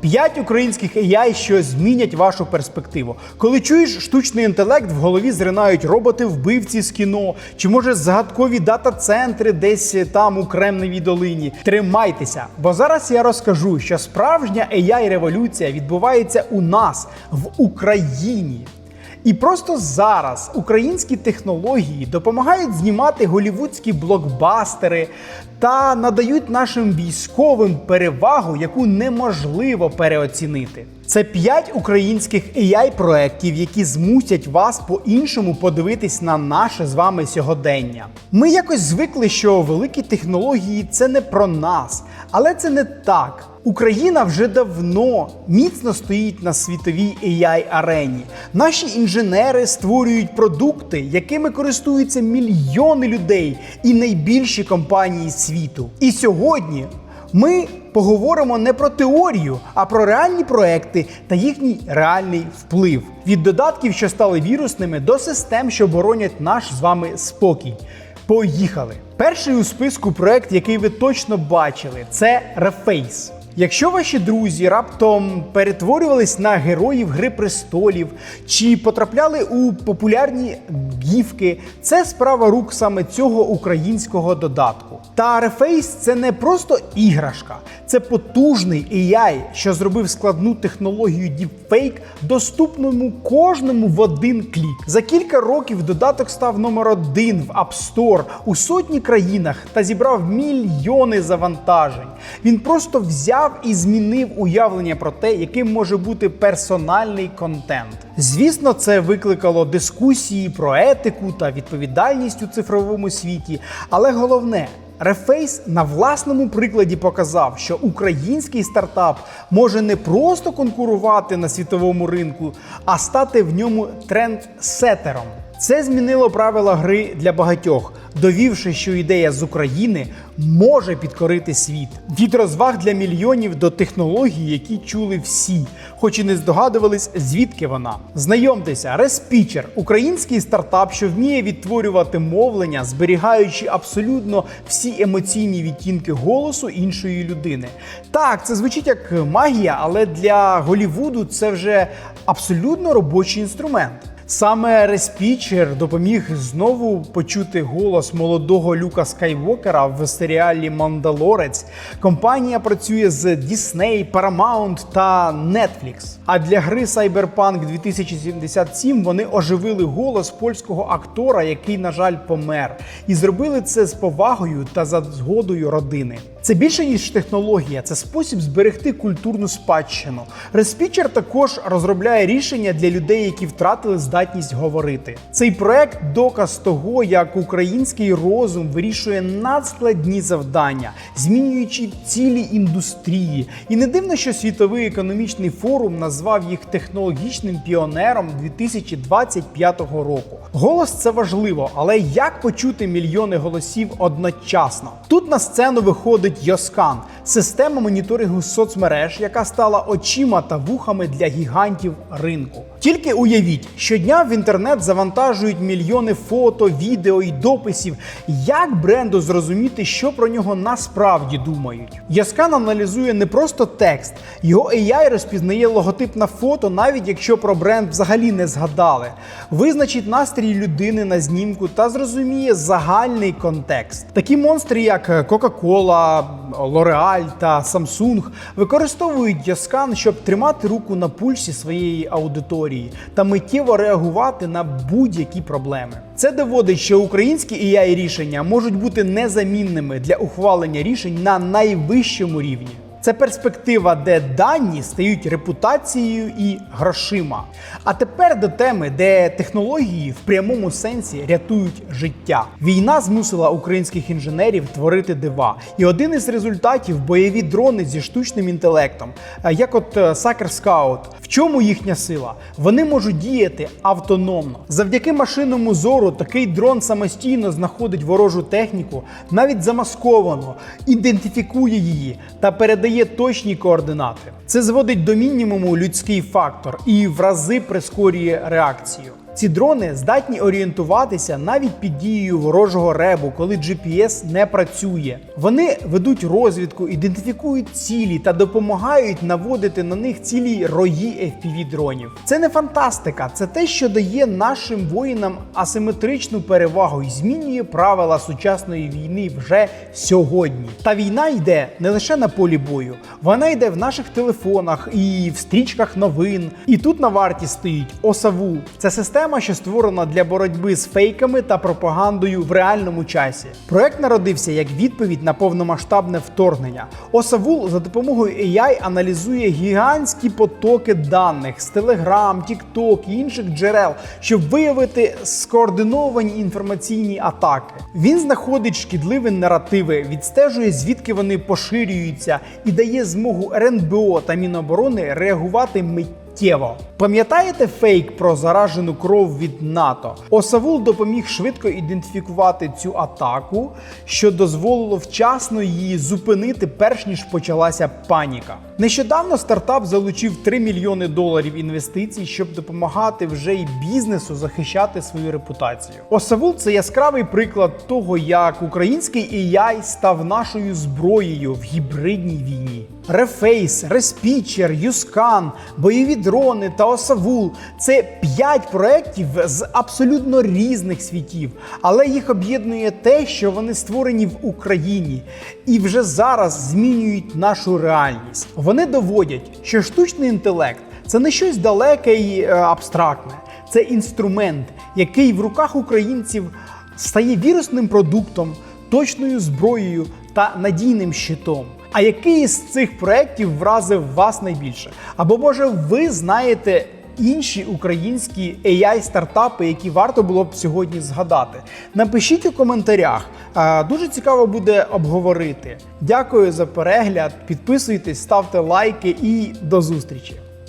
П'ять українських AI, що змінять вашу перспективу. Коли чуєш штучний інтелект, в голові зринають роботи-вбивці з кіно, чи може загадкові дата-центри десь там у Кремневій долині. Тримайтеся, бо зараз я розкажу, що справжня AI-революція відбувається у нас в Україні. І просто зараз українські технології допомагають знімати голівудські блокбастери та надають нашим військовим перевагу, яку неможливо переоцінити. Це п'ять українських ai проєктів, які змусять вас по-іншому подивитись на наше з вами сьогодення. Ми якось звикли, що великі технології це не про нас, але це не так. Україна вже давно міцно стоїть на світовій ai арені. Наші інженери створюють продукти, якими користуються мільйони людей і найбільші компанії світу. І сьогодні ми поговоримо не про теорію, а про реальні проекти та їхній реальний вплив від додатків, що стали вірусними, до систем, що боронять наш з вами спокій. Поїхали! Перший у списку проект, який ви точно бачили, це Reface. Якщо ваші друзі раптом перетворювались на героїв Гри престолів чи потрапляли у популярні гіфки, це справа рук саме цього українського додатку. Та Reface – це не просто іграшка, це потужний AI, що зробив складну технологію Deepfake доступному кожному в один клік. За кілька років додаток став номер один в App Store у сотні країнах та зібрав мільйони завантажень. Він просто взяв і змінив уявлення про те, яким може бути персональний контент. Звісно, це викликало дискусії про етику та відповідальність у цифровому світі, але головне. Reface на власному прикладі показав, що український стартап може не просто конкурувати на світовому ринку, а стати в ньому трендсетером. Це змінило правила гри для багатьох, довівши, що ідея з України може підкорити світ. Від розваг для мільйонів до технологій, які чули всі, хоч і не здогадувались, звідки вона. Знайомтеся, Респічер український стартап, що вміє відтворювати мовлення, зберігаючи абсолютно всі емоційні відтінки голосу іншої людини. Так, це звучить як магія, але для Голівуду це вже абсолютно робочий інструмент. Саме Респічер допоміг знову почути голос молодого Люка Скайвокера в серіалі Мандалорець. Компанія працює з Disney, Paramount та Netflix. А для гри Cyberpunk 2077 вони оживили голос польського актора, який, на жаль, помер, і зробили це з повагою та за згодою родини. Це більше ніж технологія, це спосіб зберегти культурну спадщину. Респічер також розробляє рішення для людей, які втратили здатність говорити. Цей проект доказ того, як український розум вирішує надскладні завдання, змінюючи цілі індустрії. І не дивно, що світовий економічний форум назвав їх технологічним піонером 2025 року. Голос це важливо, але як почути мільйони голосів одночасно? Тут на сцену виходить Йоскан, система моніторингу соцмереж, яка стала очима та вухами для гігантів ринку. Тільки уявіть, щодня в інтернет завантажують мільйони фото, відео і дописів. Як бренду зрозуміти, що про нього насправді думають? Яскан аналізує не просто текст, його AI розпізнає логотип на фото, навіть якщо про бренд взагалі не згадали, визначить настрій людини на знімку та зрозуміє загальний контекст. Такі монстри, як Coca-Cola, L'Oreal та Samsung, використовують Яскан, щоб тримати руку на пульсі своєї аудиторії та миттєво реагувати на будь-які проблеми. Це доводить, що українські ai рішення можуть бути незамінними для ухвалення рішень на найвищому рівні. Це перспектива, де дані стають репутацією і грошима. А тепер до теми, де технології в прямому сенсі рятують життя. Війна змусила українських інженерів творити дива. І один із результатів бойові дрони зі штучним інтелектом, е, як от е, Sucker Scout. В чому їхня сила? Вони можуть діяти автономно. Завдяки машинному зору такий дрон самостійно знаходить ворожу техніку, навіть замасковано, ідентифікує її та передає точні координати. Це зводить до мінімуму людський фактор і в рази прискорює реакцію. Ці дрони здатні орієнтуватися навіть під дією ворожого ребу, коли GPS не працює. Вони ведуть розвідку, ідентифікують цілі та допомагають наводити на них цілі рої fpv дронів. Це не фантастика, це те, що дає нашим воїнам асиметричну перевагу і змінює правила сучасної війни вже сьогодні. Та війна йде не лише на полі бою, вона йде в наших телефонах і в стрічках новин. І тут на варті стоїть ОСАВУ. Це система, що створена для боротьби з фейками та пропагандою в реальному часі. Проект народився як відповідь на повномасштабне вторгнення. ОСАВУ за допомогою AI аналізує гігантські потоки даних з Telegram, TikTok і інших джерел, щоб виявити скоординовані інформаційні атаки. Він знаходить шкідливі наративи, відстежує звідки вони поширюються, і дає змогу РНБО та Міноборони реагувати миттєво. Пам'ятаєте фейк про заражену кров від НАТО? Осавул допоміг швидко ідентифікувати цю атаку, що дозволило вчасно її зупинити, перш ніж почалася паніка. Нещодавно стартап залучив 3 мільйони доларів інвестицій, щоб допомагати вже й бізнесу захищати свою репутацію. Осавул це яскравий приклад того, як український AI став нашою зброєю в гібридній війні. Reface, Respitcher, Юскан, бойові дрони та Осавул це 5 проєктів з абсолютно різних світів, але їх об'єднує те, що вони створені в Україні і вже зараз змінюють нашу реальність. Вони доводять, що штучний інтелект це не щось далеке і е, абстрактне, це інструмент, який в руках українців стає вірусним продуктом, точною зброєю та надійним щитом. А який із цих проєктів вразив вас найбільше? Або може ви знаєте інші українські ai стартапи, які варто було б сьогодні згадати? Напишіть у коментарях. Дуже цікаво буде обговорити. Дякую за перегляд. Підписуйтесь, ставте лайки і до зустрічі!